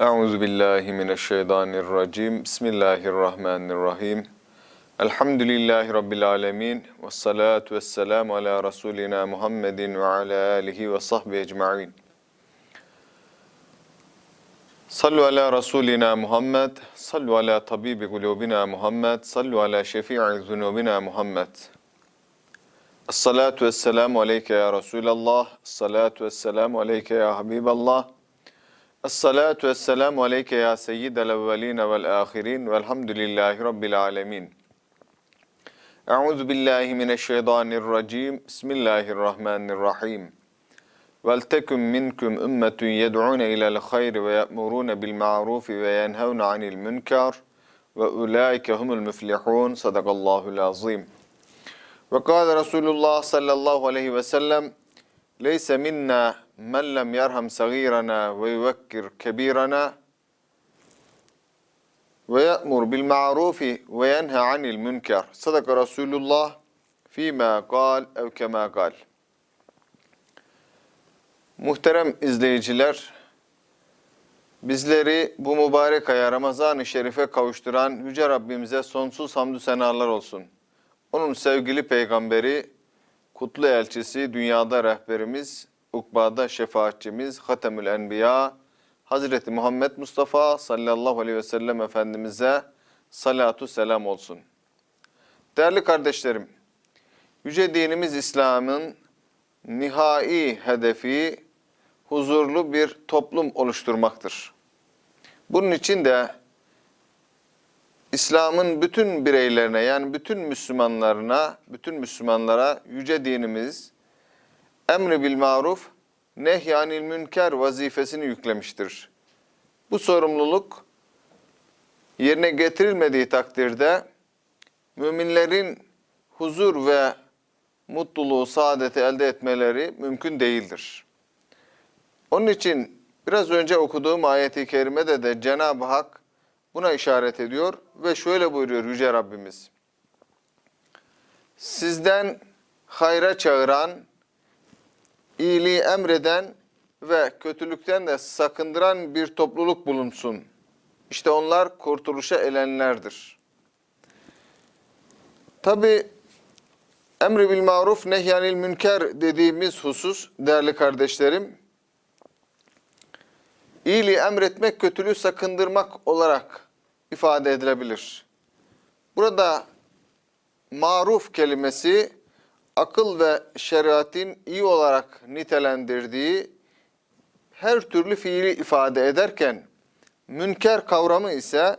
أعوذ بالله من الشيطان الرجيم. بسم الله الرحمن الرحيم. الحمد لله رب العالمين والصلاة والسلام على رسولنا محمد وعلى آله وصحبه أجمعين. صلوا على رسولنا محمد صلوا على طبيب قلوبنا محمد صلوا على شفيع ذنوبنا محمد. الصلاة والسلام عليك يا رسول الله الصلاة والسلام عليك يا حبيب الله الصلاة والسلام عليك يا سيد الأولين والآخرين والحمد لله رب العالمين. أعوذ بالله من الشيطان الرجيم. بسم الله الرحمن الرحيم. ولتكن منكم أمة يدعون إلى الخير ويأمرون بالمعروف وينهون عن المنكر وأولئك هم المفلحون. صدق الله العظيم. وقال رسول الله صلى الله عليه وسلم ليس منا men lem yerham sagirana ve yuvekkir kebirana ve ye'mur bil ma'rufi ve yenha anil münker. Sadaka Resulullah fîmâ kal ev kemâ kal. Muhterem izleyiciler, bizleri bu mübarek aya Ramazan-ı Şerif'e kavuşturan Yüce Rabbimize sonsuz hamdü senalar olsun. Onun sevgili peygamberi, kutlu elçisi, dünyada rehberimiz ukbada şefaatçimiz, Hatemül Enbiya, Hazreti Muhammed Mustafa sallallahu aleyhi ve sellem Efendimiz'e salatu selam olsun. Değerli kardeşlerim, Yüce dinimiz İslam'ın nihai hedefi huzurlu bir toplum oluşturmaktır. Bunun için de İslam'ın bütün bireylerine yani bütün Müslümanlarına, bütün Müslümanlara yüce dinimiz emri bil maruf, nehyanil münker vazifesini yüklemiştir. Bu sorumluluk yerine getirilmediği takdirde müminlerin huzur ve mutluluğu, saadeti elde etmeleri mümkün değildir. Onun için biraz önce okuduğum ayeti kerimede de Cenab-ı Hak buna işaret ediyor ve şöyle buyuruyor Yüce Rabbimiz. Sizden hayra çağıran, iyiliği emreden ve kötülükten de sakındıran bir topluluk bulunsun. İşte onlar kurtuluşa elenlerdir. Tabi emri bil maruf nehyanil münker dediğimiz husus değerli kardeşlerim, iyiliği emretmek, kötülüğü sakındırmak olarak ifade edilebilir. Burada maruf kelimesi akıl ve şeriatin iyi olarak nitelendirdiği her türlü fiili ifade ederken münker kavramı ise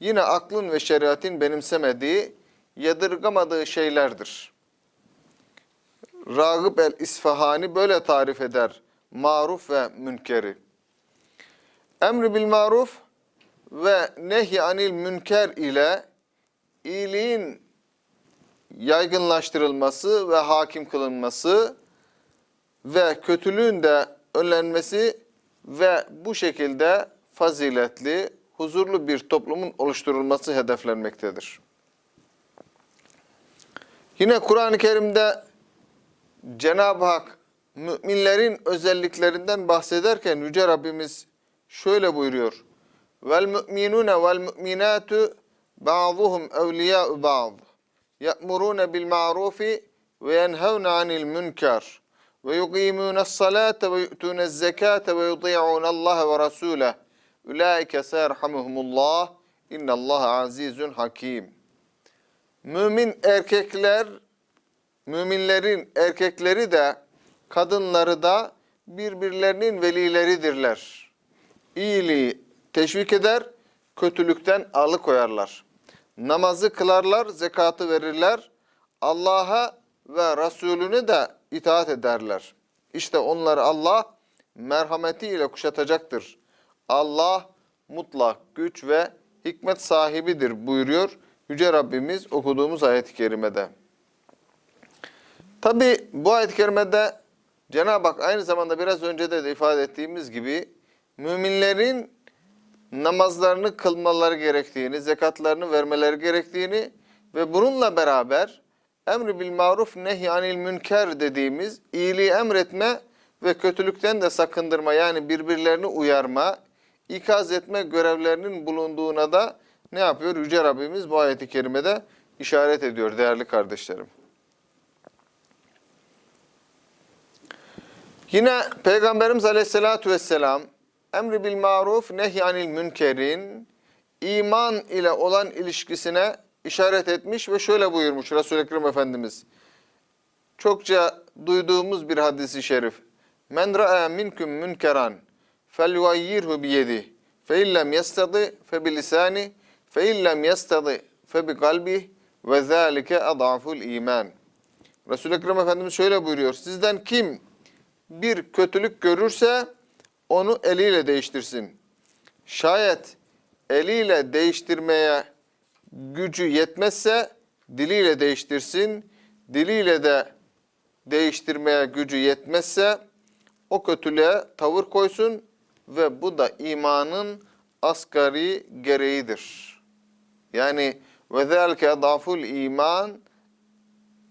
yine aklın ve şeriatin benimsemediği, yadırgamadığı şeylerdir. Ragıp el-İsfahani böyle tarif eder maruf ve münkeri. Emri bil maruf ve nehy anil münker ile iyiliğin yaygınlaştırılması ve hakim kılınması ve kötülüğün de önlenmesi ve bu şekilde faziletli, huzurlu bir toplumun oluşturulması hedeflenmektedir. Yine Kur'an-ı Kerim'de Cenab-ı Hak müminlerin özelliklerinden bahsederken Yüce Rabbimiz şöyle buyuruyor. Vel mu'minune vel mu'minatu ba'duhum evliya'u ba'd. Ya'muruna bil ma'rufi ve yenhevne anil münker. Ve yuqimuna s-salate ve yu'tuna z-zekate ve yuti'una Allah ve Rasulahu. Ulaike sayerhamuhumullah. İnnallaha azizun hakim. Mümin erkekler, müminlerin erkekleri de kadınları da birbirlerinin velileridirler. İyiliği teşvik eder, kötülükten alıkoyarlar. Namazı kılarlar, zekatı verirler. Allah'a ve Resulünü de itaat ederler. İşte onları Allah merhametiyle kuşatacaktır. Allah mutlak güç ve hikmet sahibidir buyuruyor Yüce Rabbimiz okuduğumuz ayet-i kerimede. Tabi bu ayet-i kerimede Cenab-ı Hak aynı zamanda biraz önce de ifade ettiğimiz gibi müminlerin namazlarını kılmaları gerektiğini, zekatlarını vermeleri gerektiğini ve bununla beraber emri bil maruf nehyanil münker dediğimiz iyiliği emretme ve kötülükten de sakındırma yani birbirlerini uyarma, ikaz etme görevlerinin bulunduğuna da ne yapıyor? Yüce Rabbimiz bu ayeti kerimede işaret ediyor değerli kardeşlerim. Yine Peygamberimiz Aleyhisselatü Vesselam emri bil maruf nehyanil münkerin iman ile olan ilişkisine işaret etmiş ve şöyle buyurmuş Resul-i Ekrem Efendimiz. Çokça duyduğumuz bir hadisi şerif. Men ra'a minkum münkeran felyugayyirhu biyedi fe illem yestadi fe bilisani fe illem yestadi fe bi kalbi ve zâlike adaful iman. Resul-i Ekrem Efendimiz şöyle buyuruyor. Sizden kim bir kötülük görürse onu eliyle değiştirsin. Şayet eliyle değiştirmeye gücü yetmezse diliyle değiştirsin. Diliyle de değiştirmeye gücü yetmezse o kötülüğe tavır koysun ve bu da imanın asgari gereğidir. Yani ve zelke daful iman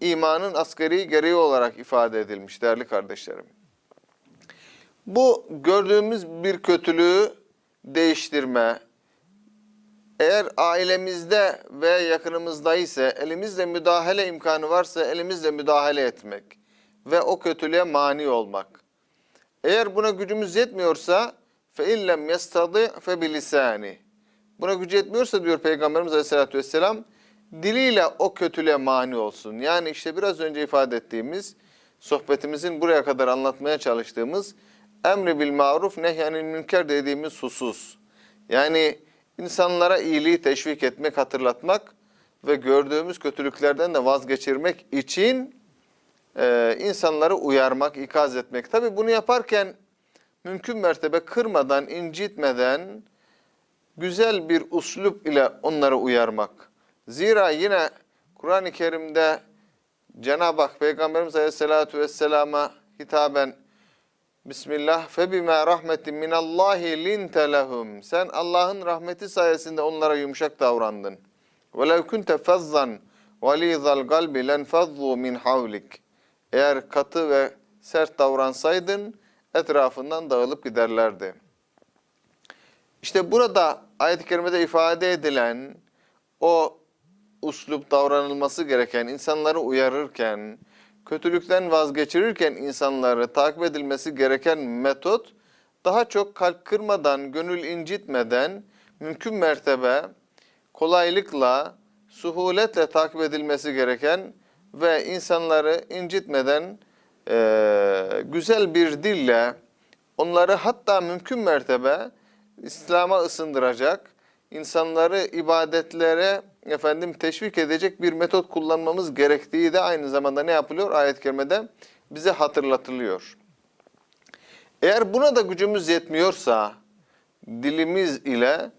imanın asgari gereği olarak ifade edilmiş değerli kardeşlerim. Bu gördüğümüz bir kötülüğü değiştirme, eğer ailemizde ve yakınımızda ise elimizle müdahale imkanı varsa elimizle müdahale etmek ve o kötülüğe mani olmak. Eğer buna gücümüz yetmiyorsa fe illem yestadi fe bilisani. Buna gücü yetmiyorsa diyor Peygamberimiz Aleyhisselatü Vesselam diliyle o kötülüğe mani olsun. Yani işte biraz önce ifade ettiğimiz sohbetimizin buraya kadar anlatmaya çalıştığımız emri bil maruf nehyanil münker dediğimiz husus. Yani insanlara iyiliği teşvik etmek, hatırlatmak ve gördüğümüz kötülüklerden de vazgeçirmek için e, insanları uyarmak, ikaz etmek. Tabi bunu yaparken mümkün mertebe kırmadan, incitmeden güzel bir uslup ile onları uyarmak. Zira yine Kur'an-ı Kerim'de Cenab-ı Hak Peygamberimiz Aleyhisselatü Vesselam'a hitaben Bismillah fe bima rahmetin minallahi linte lehum. Sen Allah'ın rahmeti sayesinde onlara yumuşak davrandın. Lev kunte fazzan galizal kalbi lenfazzu min havlik. Eğer katı ve sert davransaydın etrafından dağılıp giderlerdi. İşte burada ayet-i kerimede ifade edilen o uslup davranılması gereken, insanları uyarırken, kötülükten vazgeçirirken insanları takip edilmesi gereken metot daha çok kalp kırmadan, gönül incitmeden mümkün mertebe kolaylıkla, suhuletle takip edilmesi gereken ve insanları incitmeden e, güzel bir dille onları hatta mümkün mertebe İslam'a ısındıracak, insanları ibadetlere efendim teşvik edecek bir metot kullanmamız gerektiği de aynı zamanda ne yapılıyor? Ayet-i kerimede bize hatırlatılıyor. Eğer buna da gücümüz yetmiyorsa, dilimiz ile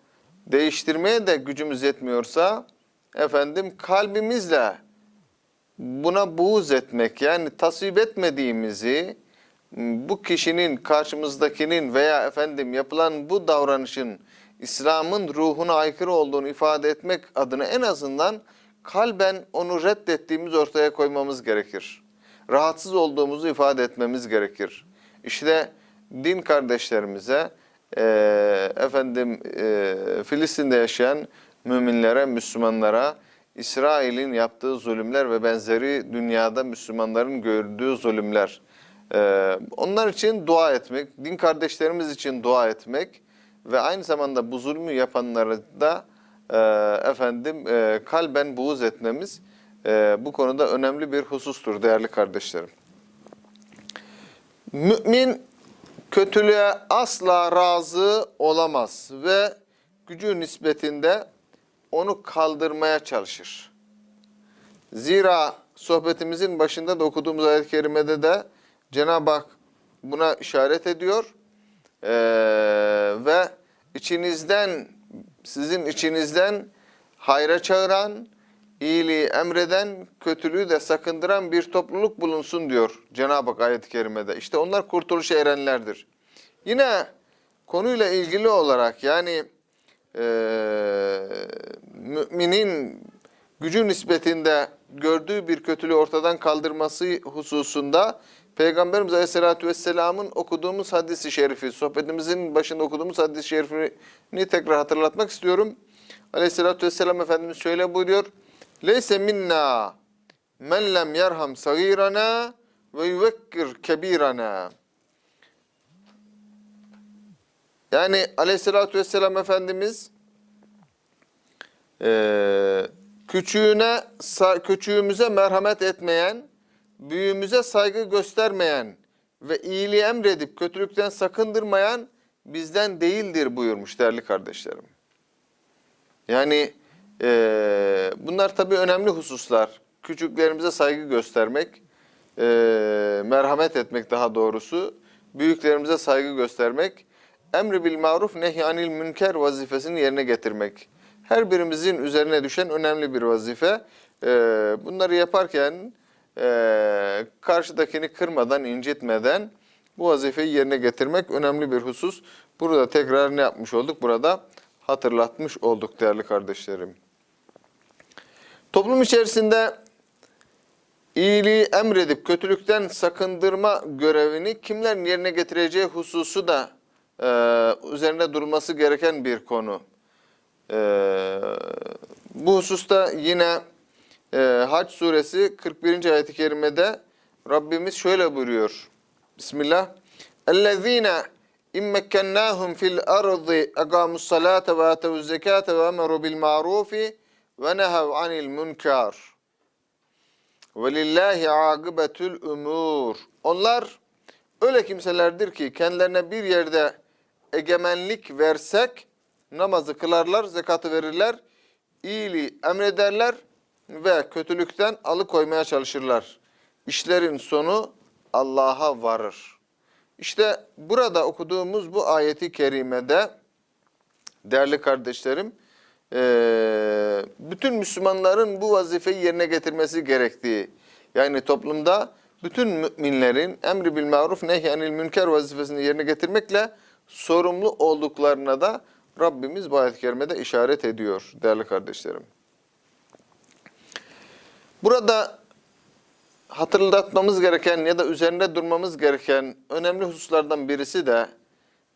değiştirmeye de gücümüz yetmiyorsa, efendim kalbimizle buna buğz etmek yani tasvip etmediğimizi bu kişinin karşımızdakinin veya efendim yapılan bu davranışın İslam'ın ruhuna aykırı olduğunu ifade etmek adına en azından kalben onu reddettiğimiz ortaya koymamız gerekir. Rahatsız olduğumuzu ifade etmemiz gerekir. İşte din kardeşlerimize, e, efendim e, Filistin'de yaşayan müminlere, Müslümanlara, İsrail'in yaptığı zulümler ve benzeri dünyada Müslümanların gördüğü zulümler. E, onlar için dua etmek, din kardeşlerimiz için dua etmek, ve aynı zamanda bu zulmü yapanları da e, efendim e, kalben buğz etmemiz e, bu konuda önemli bir husustur değerli kardeşlerim. Mümin kötülüğe asla razı olamaz ve gücü nispetinde onu kaldırmaya çalışır. Zira sohbetimizin başında da okuduğumuz ayet-i kerimede de Cenab-ı Hak buna işaret ediyor ee, ve içinizden, sizin içinizden hayra çağıran, iyiliği emreden, kötülüğü de sakındıran bir topluluk bulunsun diyor Cenab-ı Hak ayet-i kerimede. İşte onlar kurtuluşa erenlerdir. Yine konuyla ilgili olarak yani e, müminin gücü nispetinde gördüğü bir kötülüğü ortadan kaldırması hususunda Peygamberimiz Aleyhisselatü Vesselam'ın okuduğumuz hadisi şerifi, sohbetimizin başında okuduğumuz hadisi şerifini tekrar hatırlatmak istiyorum. Aleyhisselatü Vesselam Efendimiz şöyle buyuruyor. Leyse minna men lem yerham sagirana ve yuvekkir kebirana. Yani Aleyhisselatü Vesselam Efendimiz küçüğüne, küçüğümüze merhamet etmeyen, büyüğümüze saygı göstermeyen ve iyiliği emredip kötülükten sakındırmayan bizden değildir buyurmuş değerli kardeşlerim. Yani eee, bunlar tabii önemli hususlar. Küçüklerimize saygı göstermek, eee, merhamet etmek daha doğrusu, büyüklerimize saygı göstermek, emri bil maruf nehyanil münker vazifesini yerine getirmek. Her birimizin üzerine düşen önemli bir vazife. Eee, bunları yaparken eee, karşıdakini kırmadan, incitmeden bu vazifeyi yerine getirmek önemli bir husus. Burada tekrar ne yapmış olduk? Burada hatırlatmış olduk değerli kardeşlerim. Toplum içerisinde iyiliği emredip kötülükten sakındırma görevini kimlerin yerine getireceği hususu da e, üzerine durulması gereken bir konu. E, bu hususta yine e, Hac suresi 41. ayet-i kerimede Rabbimiz şöyle buyuruyor. Bismillah. اَلَّذ۪ينَ اِمْ مَكَّنَّاهُمْ فِي الْأَرْضِ اَقَامُوا الصَّلَاةَ وَاَتَوُوا الزَّكَاةَ وَاَمَرُوا بِالْمَعْرُوفِ وَنَهَوْا عَنِ الْمُنْكَرِ وَلِلَّهِ عَاقِبَةُ الْاُمُورِ Onlar öyle kimselerdir ki kendilerine bir yerde egemenlik versek namazı kılarlar, zekatı verirler, iyiliği emrederler ve kötülükten alıkoymaya çalışırlar. İşlerin sonu Allah'a varır. İşte burada okuduğumuz bu ayeti kerimede değerli kardeşlerim, bütün Müslümanların bu vazifeyi yerine getirmesi gerektiği, yani toplumda bütün müminlerin emri bil maruf nehyanil münker vazifesini yerine getirmekle sorumlu olduklarına da Rabbimiz bu ayet-i kerimede işaret ediyor değerli kardeşlerim. Burada hatırlatmamız gereken ya da üzerinde durmamız gereken önemli hususlardan birisi de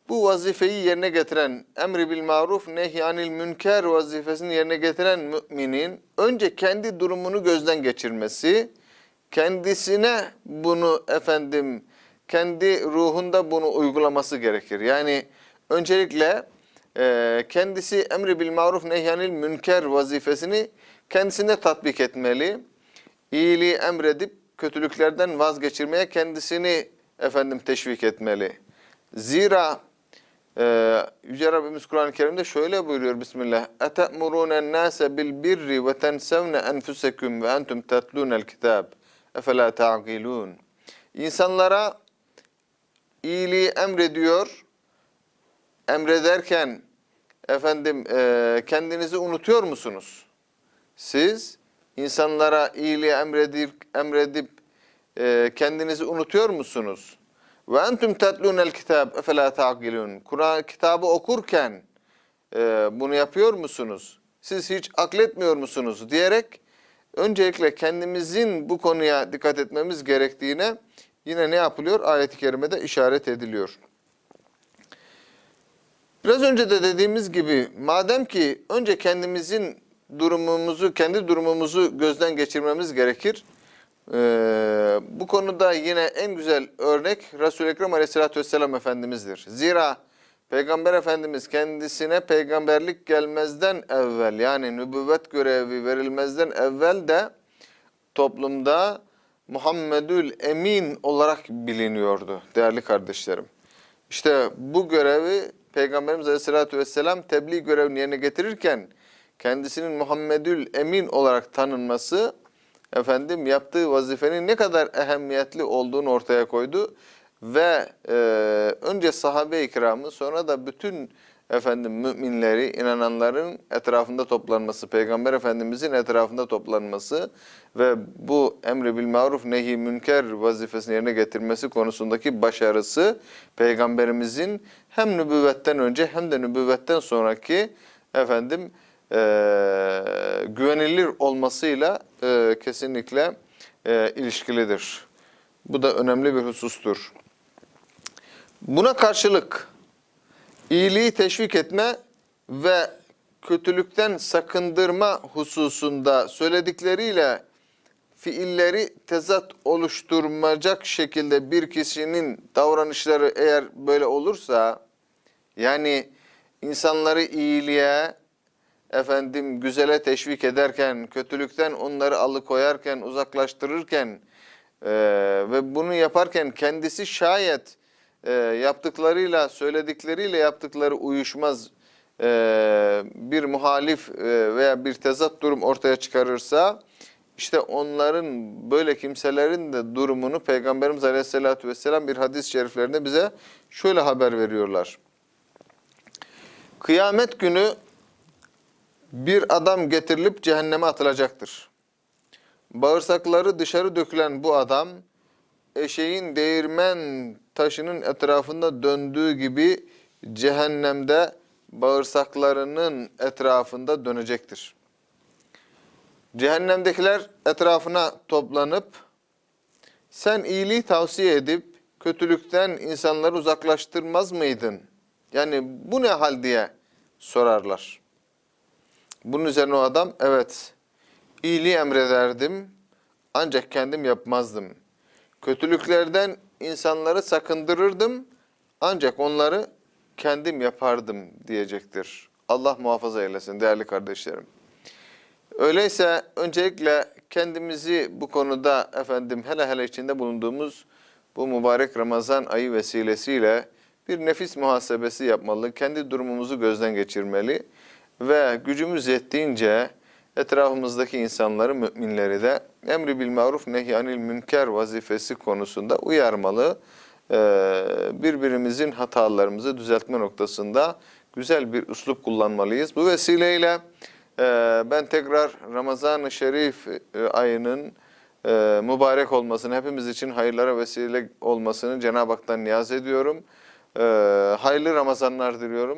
bu vazifeyi yerine getiren, emri bil maruf nehyanil münker vazifesini yerine getiren müminin önce kendi durumunu gözden geçirmesi, kendisine bunu efendim kendi ruhunda bunu uygulaması gerekir. Yani öncelikle e, kendisi emri bil maruf nehyanil münker vazifesini kendisinde tatbik etmeli İyiliği emredip kötülüklerden vazgeçirmeye kendisini efendim teşvik etmeli. Zira ee, Yüce Rabbimiz Kur'an-ı Kerim'de şöyle buyuruyor Bismillah. اَتَأْمُرُونَ النَّاسَ بِالْبِرِّ وَتَنْسَوْنَ أَنْفُسَكُمْ وَاَنْتُمْ تَتْلُونَ الْكِتَابِ اَفَلَا تَعْقِلُونَ İnsanlara iyiliği emrediyor. Emrederken efendim e, kendinizi unutuyor musunuz? Siz insanlara iyiliği emredip, emredip e, kendinizi unutuyor musunuz? Ve entum tetlûnel kitab efela ta'gilûn. Kur'an kitabı okurken e, bunu yapıyor musunuz? Siz hiç akletmiyor musunuz? diyerek öncelikle kendimizin bu konuya dikkat etmemiz gerektiğine yine ne yapılıyor? Ayet-i kerimede işaret ediliyor. Biraz önce de dediğimiz gibi madem ki önce kendimizin durumumuzu, kendi durumumuzu gözden geçirmemiz gerekir. Ee, bu konuda yine en güzel örnek Resul-i Ekrem Aleyhisselatü Vesselam Efendimiz'dir. Zira Peygamber Efendimiz kendisine peygamberlik gelmezden evvel yani nübüvvet görevi verilmezden evvel de toplumda Muhammedül Emin olarak biliniyordu değerli kardeşlerim. İşte bu görevi Peygamberimiz Aleyhisselatü Vesselam tebliğ görevini yerine getirirken kendisinin Muhammedül Emin olarak tanınması efendim yaptığı vazifenin ne kadar ehemmiyetli olduğunu ortaya koydu. Ve e, önce sahabe-i kiramı sonra da bütün efendim müminleri, inananların etrafında toplanması, Peygamber Efendimizin etrafında toplanması ve bu emri bil maruf nehi münker vazifesini yerine getirmesi konusundaki başarısı Peygamberimizin hem nübüvvetten önce hem de nübüvvetten sonraki efendim e, güvenilir olmasıyla e, kesinlikle e, ilişkilidir. Bu da önemli bir husustur. Buna karşılık iyiliği teşvik etme ve kötülükten sakındırma hususunda söyledikleriyle fiilleri tezat oluşturmayacak şekilde bir kişinin davranışları eğer böyle olursa yani insanları iyiliğe efendim güzele teşvik ederken, kötülükten onları alıkoyarken, uzaklaştırırken e, ve bunu yaparken kendisi şayet e, yaptıklarıyla, söyledikleriyle yaptıkları uyuşmaz e, bir muhalif e, veya bir tezat durum ortaya çıkarırsa işte onların böyle kimselerin de durumunu Peygamberimiz Aleyhisselatü Vesselam bir hadis-i şeriflerinde bize şöyle haber veriyorlar. Kıyamet günü bir adam getirilip cehenneme atılacaktır. Bağırsakları dışarı dökülen bu adam eşeğin değirmen taşının etrafında döndüğü gibi cehennemde bağırsaklarının etrafında dönecektir. Cehennemdekiler etrafına toplanıp sen iyiliği tavsiye edip kötülükten insanları uzaklaştırmaz mıydın? Yani bu ne hal diye sorarlar. Bunun üzerine o adam evet iyiliği emrederdim ancak kendim yapmazdım. Kötülüklerden insanları sakındırırdım ancak onları kendim yapardım diyecektir. Allah muhafaza eylesin değerli kardeşlerim. Öyleyse öncelikle kendimizi bu konuda efendim hele hele içinde bulunduğumuz bu mübarek Ramazan ayı vesilesiyle bir nefis muhasebesi yapmalı, kendi durumumuzu gözden geçirmeli ve gücümüz yettiğince etrafımızdaki insanları, müminleri de emri bil maruf nehyanil münker vazifesi konusunda uyarmalı. Ee, birbirimizin hatalarımızı düzeltme noktasında güzel bir üslup kullanmalıyız. Bu vesileyle e, ben tekrar Ramazan-ı Şerif e, ayının e, mübarek olmasını, hepimiz için hayırlara vesile olmasını Cenab-ı Hak'tan niyaz ediyorum. Hayırlı Ramazanlar diliyorum.